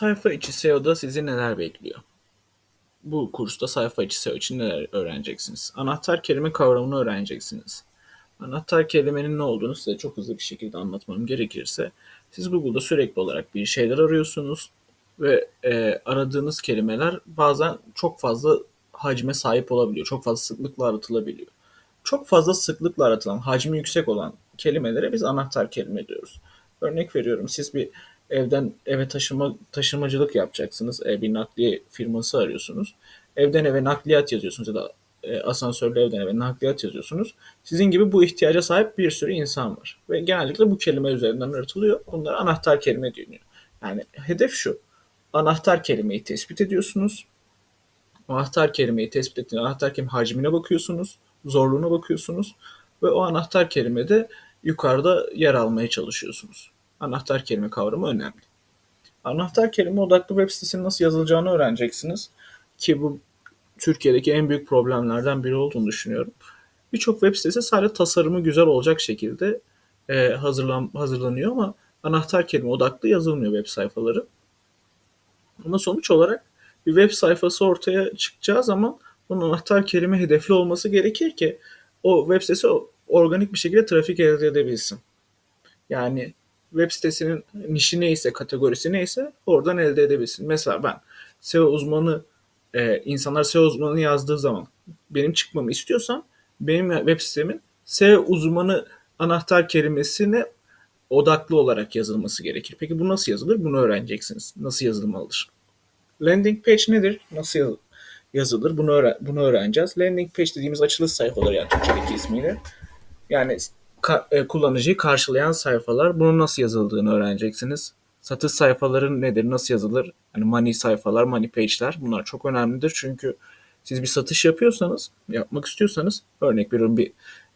Sayfa içi SEO'da sizi neler bekliyor? Bu kursta sayfa içi SEO için neler öğreneceksiniz? Anahtar kelime kavramını öğreneceksiniz. Anahtar kelimenin ne olduğunu size çok hızlı bir şekilde anlatmam gerekirse, siz Google'da sürekli olarak bir şeyler arıyorsunuz ve e, aradığınız kelimeler bazen çok fazla hacme sahip olabiliyor. Çok fazla sıklıkla aratılabiliyor. Çok fazla sıklıkla aratılan, hacmi yüksek olan kelimelere biz anahtar kelime diyoruz. Örnek veriyorum siz bir evden eve taşıma taşımacılık yapacaksınız. E, bir nakliye firması arıyorsunuz. Evden eve nakliyat yazıyorsunuz ya da e, asansörlü evden eve nakliyat yazıyorsunuz. Sizin gibi bu ihtiyaca sahip bir sürü insan var. Ve genellikle bu kelime üzerinden aratılıyor. Bunlar anahtar kelime deniyor. Yani hedef şu. Anahtar kelimeyi tespit ediyorsunuz. Anahtar kelimeyi tespit ettiğiniz anahtar kelime hacmine bakıyorsunuz. Zorluğuna bakıyorsunuz. Ve o anahtar kelimede yukarıda yer almaya çalışıyorsunuz anahtar kelime kavramı önemli. Anahtar kelime odaklı web sitesinin nasıl yazılacağını öğreneceksiniz. Ki bu Türkiye'deki en büyük problemlerden biri olduğunu düşünüyorum. Birçok web sitesi sadece tasarımı güzel olacak şekilde e, hazırlan, hazırlanıyor ama anahtar kelime odaklı yazılmıyor web sayfaları. Ama sonuç olarak bir web sayfası ortaya çıkacağı zaman bunun anahtar kelime hedefli olması gerekir ki o web sitesi organik bir şekilde trafik elde edebilsin. Yani web sitesinin nişi neyse, kategorisi neyse oradan elde edebilsin. Mesela ben SEO uzmanı, e, insanlar SEO uzmanı yazdığı zaman benim çıkmamı istiyorsam benim web sitemin SEO uzmanı anahtar kelimesine odaklı olarak yazılması gerekir. Peki bu nasıl yazılır? Bunu öğreneceksiniz. Nasıl yazılmalıdır? Landing page nedir? Nasıl yazılır? Bunu, öğren bunu öğreneceğiz. Landing page dediğimiz açılış sayfaları yani Türkçedeki ismiyle. Yani ka- e, kullanıcıyı karşılayan sayfalar. Bunun nasıl yazıldığını öğreneceksiniz. Satış sayfaları nedir, nasıl yazılır? Hani money sayfalar, money page'ler bunlar çok önemlidir. Çünkü siz bir satış yapıyorsanız, yapmak istiyorsanız örnek veriyorum bir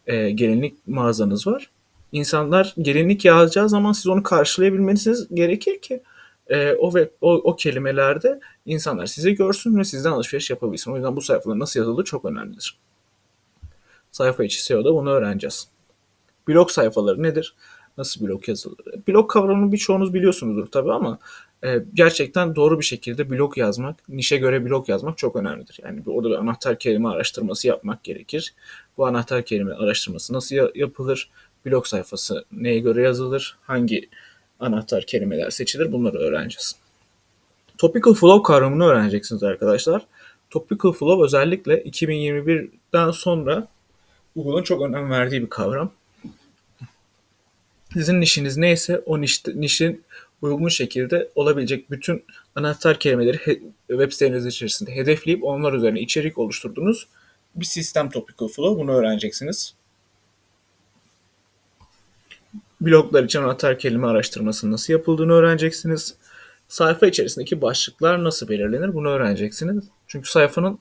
e, gelinlik mağazanız var. İnsanlar gelinlik yazacağı zaman siz onu karşılayabilmeniz gerekir ki e, o, ve o, o kelimelerde insanlar sizi görsün ve sizden alışveriş yapabilsin. O yüzden bu sayfalar nasıl yazılır çok önemlidir. Sayfa içi SEO'da bunu öğreneceğiz. Blog sayfaları nedir? Nasıl blog yazılır? Blog kavramını birçoğunuz biliyorsunuzdur tabii ama e, gerçekten doğru bir şekilde blog yazmak, nişe göre blog yazmak çok önemlidir. Yani orada bir anahtar kelime araştırması yapmak gerekir. Bu anahtar kelime araştırması nasıl yapılır? Blog sayfası neye göre yazılır? Hangi anahtar kelimeler seçilir? Bunları öğreneceğiz. Topical flow kavramını öğreneceksiniz arkadaşlar. Topical flow özellikle 2021'den sonra Google'ın çok önem verdiği bir kavram. Sizin nişiniz neyse o niş, nişin uygun şekilde olabilecek bütün anahtar kelimeleri he, web siteniz içerisinde hedefleyip onlar üzerine içerik oluşturduğunuz bir sistem Topical Flow. Bunu öğreneceksiniz. Bloglar için anahtar kelime araştırmasının nasıl yapıldığını öğreneceksiniz. Sayfa içerisindeki başlıklar nasıl belirlenir bunu öğreneceksiniz. Çünkü sayfanın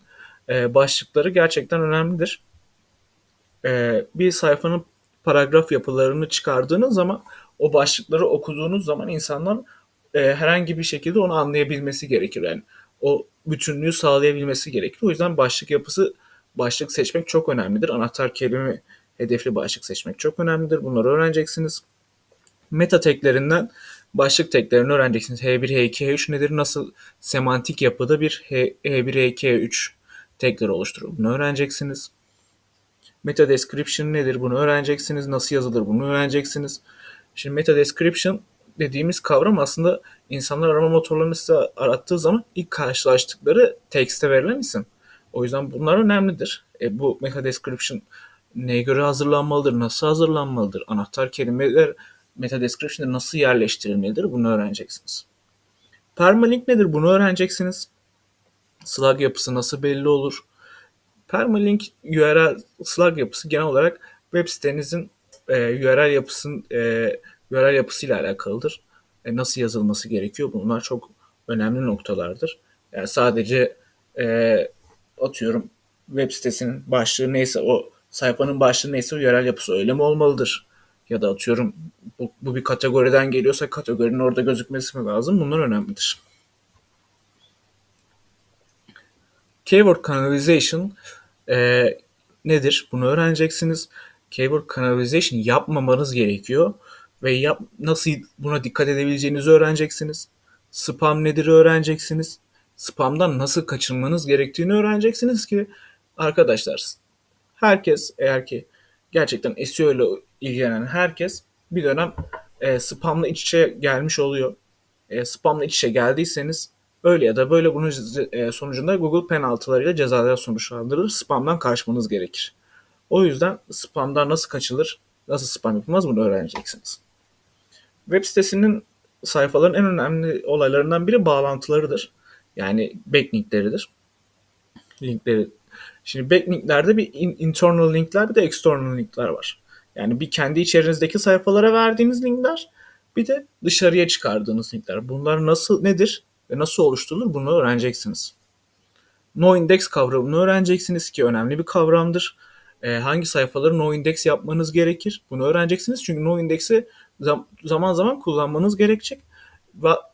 e, başlıkları gerçekten önemlidir. E, bir sayfanın paragraf yapılarını çıkardığınız zaman o başlıkları okuduğunuz zaman insanlar e, herhangi bir şekilde onu anlayabilmesi gerekir. Yani o bütünlüğü sağlayabilmesi gerekir. O yüzden başlık yapısı, başlık seçmek çok önemlidir. Anahtar kelime hedefli başlık seçmek çok önemlidir. Bunları öğreneceksiniz. Meta teklerinden başlık teklerini öğreneceksiniz. H1, H2, H3 nedir? Nasıl semantik yapıda bir H, H1, H2, H3 tekleri oluşturur? Bunu öğreneceksiniz. Meta description nedir? Bunu öğreneceksiniz. Nasıl yazılır? Bunu öğreneceksiniz. Şimdi meta description dediğimiz kavram aslında insanlar arama motorlarını size arattığı zaman ilk karşılaştıkları tekste verilen isim. O yüzden bunlar önemlidir. E, bu meta description neye göre hazırlanmalıdır? Nasıl hazırlanmalıdır? Anahtar kelimeler meta description'da nasıl yerleştirilmelidir? Bunu öğreneceksiniz. Permalink nedir? Bunu öğreneceksiniz. Slug yapısı nasıl belli olur? Permalink URL slug yapısı genel olarak web sitenizin e, URL yapısının e, URL yapısıyla alakalıdır. E, nasıl yazılması gerekiyor? Bunlar çok önemli noktalardır. Yani sadece e, atıyorum web sitesinin başlığı neyse o sayfanın başlığı neyse URL yapısı öyle mi olmalıdır? Ya da atıyorum bu, bu bir kategoriden geliyorsa kategorinin orada gözükmesi mi lazım? Bunlar önemlidir. Keyword Canalization e, nedir? Bunu öğreneceksiniz. Keyword Canalization yapmamanız gerekiyor ve yap, nasıl buna dikkat edebileceğinizi öğreneceksiniz. Spam nedir öğreneceksiniz. Spamdan nasıl kaçınmanız gerektiğini öğreneceksiniz ki arkadaşlar herkes eğer ki gerçekten SEO ile ilgilenen herkes bir dönem e, spamla iç içe gelmiş oluyor. E, spamla iç içe geldiyseniz öyle ya da böyle bunun e, sonucunda Google penaltılarıyla cezalar sonuçlandırır. Spamdan kaçmanız gerekir. O yüzden spamdan nasıl kaçılır, nasıl spam yapılmaz bunu öğreneceksiniz. Web sitesinin sayfaların en önemli olaylarından biri bağlantılarıdır. Yani backlinkleridir. Linkleri. Şimdi backlinklerde bir internal linkler bir de external linkler var. Yani bir kendi içerinizdeki sayfalara verdiğiniz linkler bir de dışarıya çıkardığınız linkler. Bunlar nasıl nedir ve nasıl oluşturulur bunu öğreneceksiniz. No index kavramını öğreneceksiniz ki önemli bir kavramdır. Ee, hangi sayfaları no index yapmanız gerekir? Bunu öğreneceksiniz. Çünkü no index'i zaman zaman kullanmanız gerekecek.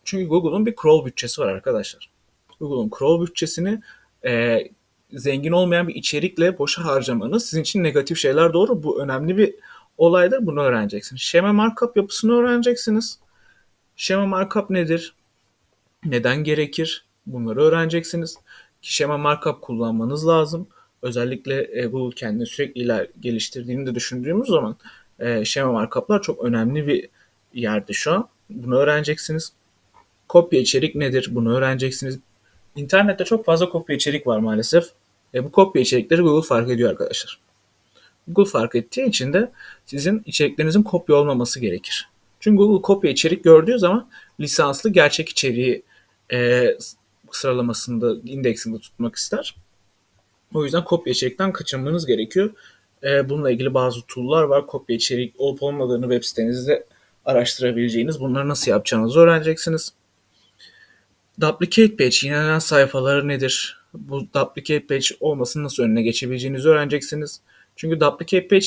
Çünkü Google'un bir crawl bütçesi var arkadaşlar. Google'un crawl bütçesini e, zengin olmayan bir içerikle boşa harcamanız sizin için negatif şeyler doğru. Bu önemli bir olaydır. Bunu öğreneceksiniz. Şema markup yapısını öğreneceksiniz. Şema markup nedir? Neden gerekir? Bunları öğreneceksiniz. Ki şema markup kullanmanız lazım. Özellikle Google kendini sürekli iler geliştirdiğini de düşündüğümüz zaman e, şema markuplar çok önemli bir yerde şu an. Bunu öğreneceksiniz. Kopya içerik nedir? Bunu öğreneceksiniz. İnternette çok fazla kopya içerik var maalesef. E, bu kopya içerikleri Google fark ediyor arkadaşlar. Google fark ettiği için de sizin içeriklerinizin kopya olmaması gerekir. Çünkü Google kopya içerik gördüğü zaman lisanslı gerçek içeriği e, sıralamasında, indeksinde tutmak ister. O yüzden kopya içerikten kaçınmanız gerekiyor. E, bununla ilgili bazı tool'lar var. Kopya içerik olup olmadığını web sitenizde araştırabileceğiniz. Bunları nasıl yapacağınızı öğreneceksiniz. Duplicate page, yinelenen sayfaları nedir? Bu duplicate page olmasının nasıl önüne geçebileceğinizi öğreneceksiniz. Çünkü duplicate page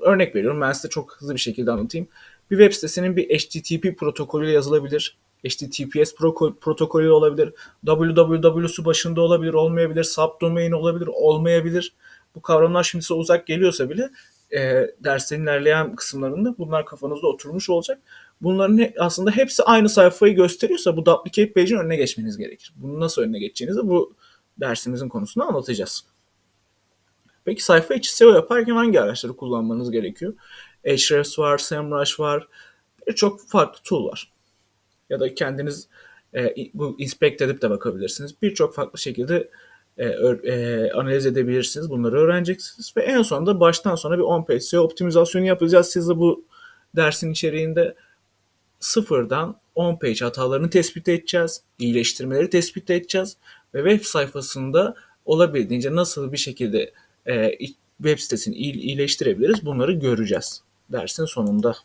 örnek veriyorum ben size çok hızlı bir şekilde anlatayım. Bir web sitesinin bir HTTP protokolüyle yazılabilir. HTTPS protokolü olabilir. www'su başında olabilir, olmayabilir. Subdomain olabilir, olmayabilir. Bu kavramlar şimdi size uzak geliyorsa bile e, derslerin ilerleyen kısımlarında bunlar kafanızda oturmuş olacak. Bunların he, aslında hepsi aynı sayfayı gösteriyorsa bu duplicate page'in önüne geçmeniz gerekir. Bunu nasıl önüne geçeceğinizi bu dersimizin konusunda anlatacağız. Peki sayfa içi SEO yaparken hangi araçları kullanmanız gerekiyor? Ahrefs var, SEMrush var, birçok farklı tool var. Ya da kendiniz e, inspect edip de bakabilirsiniz. Birçok farklı şekilde e, e, analiz edebilirsiniz. Bunları öğreneceksiniz. Ve en sonunda baştan sona bir on-page SEO optimizasyonu yapacağız. Siz de bu dersin içeriğinde sıfırdan on-page hatalarını tespit edeceğiz. iyileştirmeleri tespit edeceğiz. Ve web sayfasında olabildiğince nasıl bir şekilde e, web sitesini iyileştirebiliriz bunları göreceğiz dersin sonunda.